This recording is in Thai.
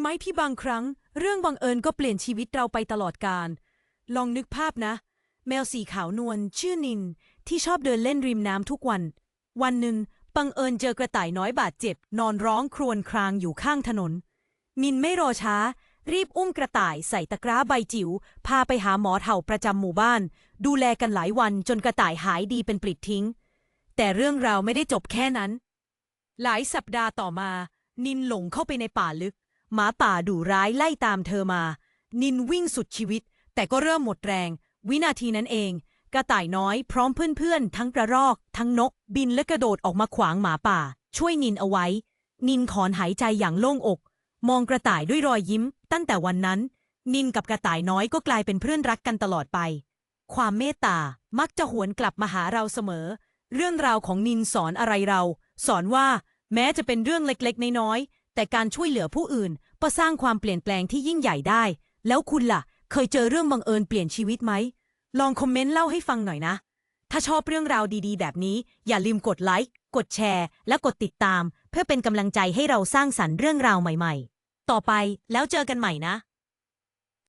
ไหมที่บางครั้ง เรื่องบังเอิญก็เปลี่ยนชีวิตเราไปตลอดกาลลองนึกภาพนะ แมวสีขาวนวลชื่อนิน ที่ชอบเดินเล่นริมน้ำทุกวัน วันหนึ่งบังเอิญเจอกระต่ายน้อยบาดเจ็บ นอนร้องครวญครางอยู่ข้างถนน นินไม่รอช้า รีบอุ้มกระต่ายใส่ตะกร้าใบจิ๋วพาไปหาหมอเถ่าประจำหมู่บ้าน ดูแลกันหลายวันจนกระต่ายหายดีเป็นปลิดทิ้ง แต่เรื่องราวไม่ได้จบแค่นั้น หลายสัปดาห์ต่อมา นินหลงเข้าไปในป่าลึก หมาป่าดุร้ายไล่ตามเธอมา นินวิ่งสุดชีวิต แต่ก็เริ่มหมดแรง วินาทีนั้นเอง กระต่ายน้อยพร้อมเพื่อนๆ ทั้งกระรอก ทั้งนก บินและกระโดดออกมาขวางหมาป่า ช่วยนินเอาไว้ นินถอนหายใจอย่างโล่งอก มองกระต่ายด้วยรอยยิ้ม ตั้งแต่วันนั้น นินกับกระต่ายน้อยก็กลายเป็นเพื่อนรักกันตลอดไป ความเมตตามักจะหวนกลับมาหาเราเสมอ เรื่องราวของนินสอนอะไรเรา สอนว่า แม้จะเป็นเรื่องเล็กๆน้อยๆ แต่การช่วยเหลือผู้อื่นก็สร้างความเปลี่ยนแปลงที่ยิ่งใหญ่ได้ แล้วคุณล่ะ เคยเจอเรื่องบังเอิญเปลี่ยนชีวิตไหม ลองคอมเมนต์เล่าให้ฟังหน่อยนะ ถ้าชอบเรื่องราวดีๆ แบบนี้ อย่าลืมกดไลค์ กดแชร์ และกดติดตาม เพื่อเป็นกำลังใจให้เราสร้างสรรค์เรื่องราวใหม่ ๆ ต่อไปแล้วเจอกันใหม่นะ